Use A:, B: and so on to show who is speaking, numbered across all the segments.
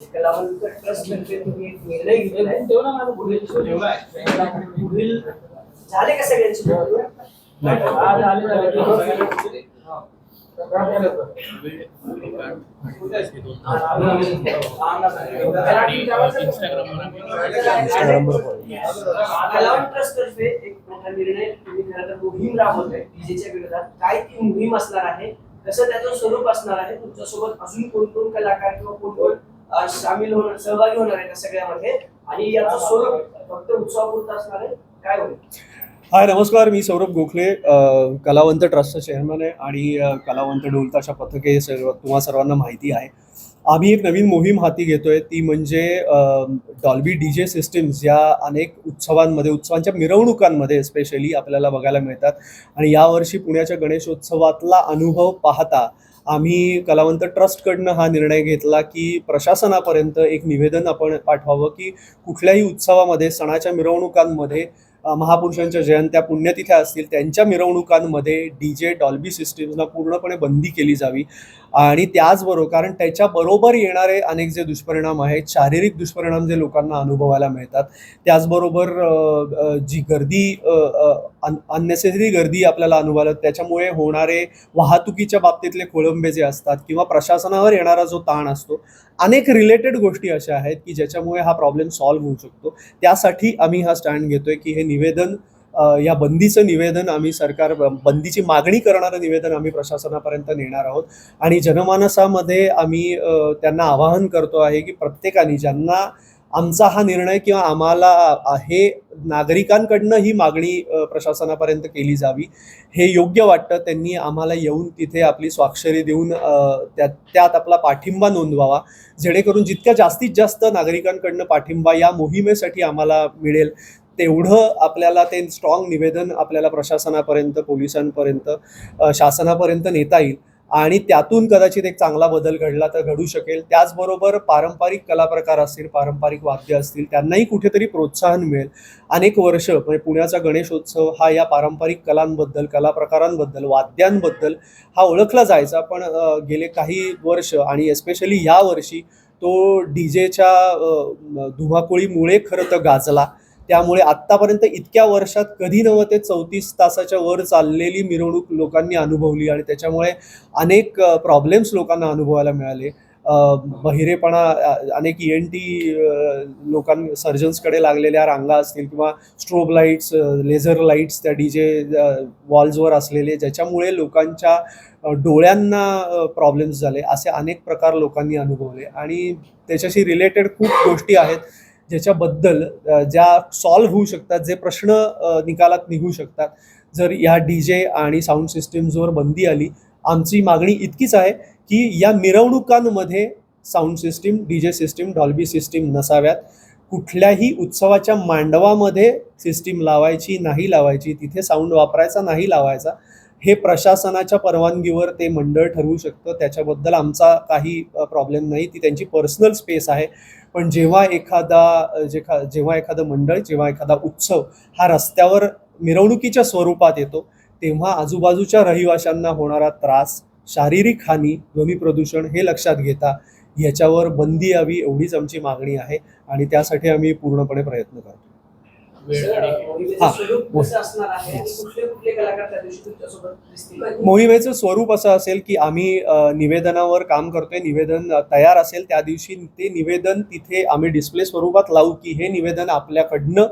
A: कलावंत ट्रस्ट तर्फे तुम्ही एक निर्णय घेतलाय. पुढील पुढील झाले का सगळ्यांची कलावंत ट्रस्ट तर्फे एक मोठा निर्णय. तुम्ही खरं तर मोहीम राबवताय डीजेच्या विरोधात. काय ती मोहीम असणार आहे? कसं त्याचं स्वरूप असणार आहे? तुमच्यासोबत अजून कोण कोण कलाकार किंवा कोण कोण सामील होणार सहभागी होणार आहे त्या सगळ्यामध्ये. आणि याचं स्वरूप फक्त उत्सवापुरतं असणार आहे. काय होईल?
B: हाय नमस्कार. मी सौरभ गोखले कलावंत ट्रस्टचा चेअरमन आहे आणि कलावंत ढोलताशा पथके सर्व तुम्हा सर्वांना माहिती आहे. आम्ही एक नवीन मोहीम हाती घेतोय. ती म्हणजे डॉल्बी डी जे सिस्टीम्स या अनेक उत्सवांमध्ये उत्सवांच्या मिरवणुकांमध्ये स्पेशली आपल्याला बघायला मिळतात. आणि यावर्षी पुण्याच्या गणेशोत्सवातला अनुभव पाहता आम्ही कलावंत ट्रस्टकडनं हा निर्णय घेतला की प्रशासनापर्यंत एक निवेदन आपण पाठवावं की कुठल्याही उत्सवामध्ये सणाच्या मिरवणुकांमध्ये महापुरुषांच्या जयंत्या पुण्यतिथ्या असतील त्यांच्या मिरवणुकांमध्ये डी जे डॉल्बी सिस्टीम्सना पूर्णपणे बंदी केली जावी. आणि त्याचबरोबर कारण त्याच्याबरोबर येणारे अनेक जे दुष्परिणाम आहेत शारीरिक दुष्परिणाम जे लोकांना अनुभवायला मिळतात त्याचबरोबर जी गर्दी अन अननेसेसरी गर्दी आपल्याला अनुभवलं त्याच्यामुळे होणारे वाहतुकीच्या बाबतीतले खोळंबे जे असतात किंवा प्रशासनावर येणारा जो ताण असतो अनेक रिलेटेड गोष्टी अशा आहेत की ज्याच्यामुळे हा प्रॉब्लेम सॉल्व्ह होऊ शकतो. त्यासाठी आम्ही हा स्टँड घेतोय की हे निवेदन या बंदीचं निवेदन आम्ही सरकार बंदीची मागणी करणारं निवेदन आम्ही प्रशासनापर्यंत नेणार आहोत. आणि जनमानसामध्ये आम्ही त्यांना आवाहन करतो आहे की प्रत्येकाने ज्यांना आमचा हा निर्णय किंवा आम्हाला हे नागरिकांकडनं ही मागणी प्रशासनापर्यंत केली जावी. हे योग्य वाटतं. त्यांनी आम्हाला येऊन तिथे आपली स्वाक्षरी देऊन त्यात त्यात आपला पाठिंबा नोंदवावा. जेणेकरून जितक्या जास्तीत जास्त नागरिकांकडनं पाठिंबा या मोहिमेसाठी आम्हाला मिळेल तेवढं आपल्याला ते स्ट्रॉंग निवेदन आपल्याला प्रशासनापर्यंत पोलिसांपर्यंत शासनापर्यंत नेता येईल. आणि त्यातून कदाचित एक चांगला बदल घडला तर घडू शकेल. त्याचबरोबर पारंपरिक कलाप्रकार असतील पारंपरिक वाद्य असतील त्यांनाही कुठेतरी प्रोत्साहन मिळेल. अनेक वर्ष म्हणजे पुण्याचा गणेशोत्सव हा या पारंपरिक कलांबद्दल कलाप्रकारांबद्दल वाद्यांबद्दल हा ओळखला जायचा. पण गेले काही वर्ष आणि एस्पेशली या वर्षी तो डी जेच्या धुमाकुळीमुळे खरं तर गाजला. त्यामुळे आत्तापर्यंत इतक्या वर्षात कधी नव्हते ते चौतीस तासाच्या वर चाललेली मिरवणूक लोकांनी अनुभवली आणि त्याच्यामुळे अनेक प्रॉब्लेम्स लोकांना अनुभवायला मिळाले. बहिरेपणा अनेक ई एन टी लोकां सर्जन्सकडे लागलेल्या रांगा असतील किंवा स्ट्रोब लाईट्स लेझर लाईट्स त्या डी जे वॉल्सवर असलेले ज्याच्यामुळे लोकांच्या डोळ्यांना प्रॉब्लेम्स झाले असे अनेक प्रकार लोकांनी अनुभवले. आणि त्याच्याशी रिलेटेड खूप गोष्टी आहेत. ज्याच्याबद्दल ज्या सॉल्व्ह होऊ शकतात जे प्रश्न निकालात निघू शकतात. जर या डी जे आणि साऊंड सिस्टीम्सवर बंदी आली आमची मागणी इतकीच आहे की या मिरवणुकांमध्ये sound system D J system Dolby system नसाव्यात. कुठल्याही उत्सवाच्या मांडवामध्ये सिस्टीम लावायची नाही लावायची तिथे साऊंड वापरायचा नाही लावायचा. हे प्रशासनाच्या परवानगीवर ते मंडळ ठरवू शकतं. त्याच्याबद्दल आमचा काही प्रॉब्लेम नाही. ती त्यांची पर्सनल स्पेस आहे. पण जेव्हा एखादा जे जेव्हा एखादं मंडळ जेव्हा एखादा उत्सव हा रस्त्यावर मिरवणुकीच्या स्वरूपात येतो तेव्हा आजूबाजूच्या रहिवाशांना होणारा त्रास शारीरिक हानी ध्वनी प्रदूषण हे लक्षात घेता याच्यावर बंदी यावी एवढीच आमची मागणी आहे आणि त्यासाठी आम्ही पूर्णपणे प्रयत्न करतो
A: मोहिमेचं स्वरूप
B: असं असेल की आम्ही निवेदनावर काम करतोय निवेदन तयार असेल त्या दिवशी ते निवेदन तिथे आम्ही डिस्प्ले स्वरूपात लावू की हे निवेदन आपल्याकडनं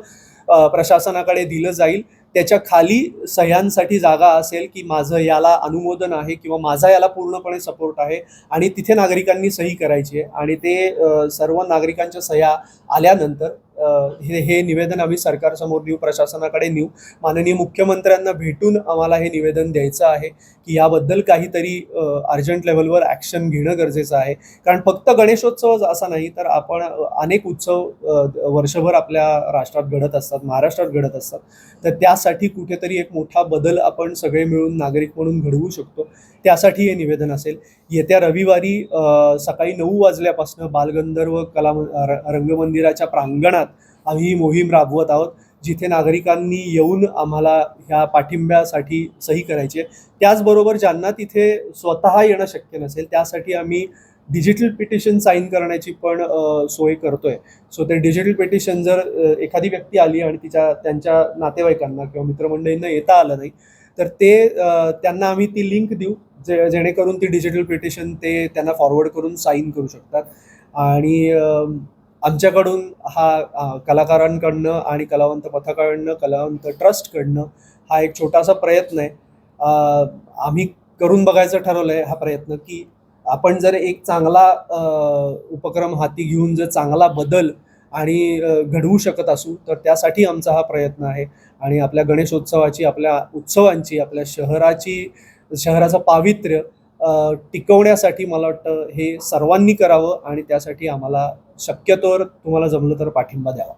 B: प्रशासनाकडे दिलं जाईल. त्याच्याखाली सह्यांसाठी जागा असेल की माझं याला अनुमोदन आहे किंवा माझा याला पूर्णपणे सपोर्ट आहे आणि तिथे नागरिकांनी सही करायची आहे. आणि ते सर्व नागरिकांच्या सह्या आल्यानंतर हे हे निवेदन आम्ही सरकारसमोर नेऊ प्रशासनाकडे नेऊ. माननीय मुख्यमंत्र्यांना भेटून आम्हाला हे निवेदन द्यायचं आहे की याबद्दल काहीतरी अर्जंट लेवलवर ॲक्शन घेणं गरजेचं आहे. कारण फक्त गणेशोत्सवच असा नाही तर आपण अनेक उत्सव वर्षभर आपल्या राष्ट्रात घडत असतात महाराष्ट्रात घडत असतात. तर त्यासाठी कुठेतरी एक मोठा बदल आपण सगळे मिळून नागरिक म्हणून घडवू शकतो. त्यासाठी हे निवेदन असेल. येत्या रविवारी सकाळी नऊ वाजल्यापासून बालगंधर्व कला रंगमंदिराच्या प्रांगणात आम्ही ही मोहीम राबवत आहोत. जिथे नागरिकांनी येऊन आम्हाला ह्या पाठिंब्यासाठी सही करायची आहे. त्याचबरोबर ज्यांना तिथे स्वतः येणं शक्य नसेल त्यासाठी आम्ही डिजिटल पिटिशन साईन करण्याची पण सोय करतोय. सो ते डिजिटल पिटिशन जर एखादी व्यक्ती आली आणि तिच्या त्यांच्या नातेवाईकांना किंवा मित्रमंडळींना येता आलं नाही तर ते त्यांना आम्ही ती लिंक देऊ जे जेणेकरून ती डिजिटल पिटिशन ते त्यांना फॉरवर्ड करून साईन करू शकतात. आणि आमच्याकडून हा कलाकारांकडनं आणि कलावंत पथकाकडनं कलावंत ट्रस्टकडनं हा एक छोटासा प्रयत्न आहे. आम्ही करून बघायचं ठरवलं आहे हा प्रयत्न की आपण जर एक चांगला उपक्रम हाती घेऊन जर चांगला बदल आणि घडवू शकत असू तर त्यासाठी आमचा हा प्रयत्न आहे. आणि आपल्या गणेशोत्सवाची आपल्या उत्सवांची आपल्या शहराची शहराचं पावित्र्य टिकवण्यासाठी मला वाटतं हे सर्वांनी करावं आणि त्यासाठी आम्हाला शक्यतोवर तुम्हाला जमलं तर पाठिंबा द्यावा.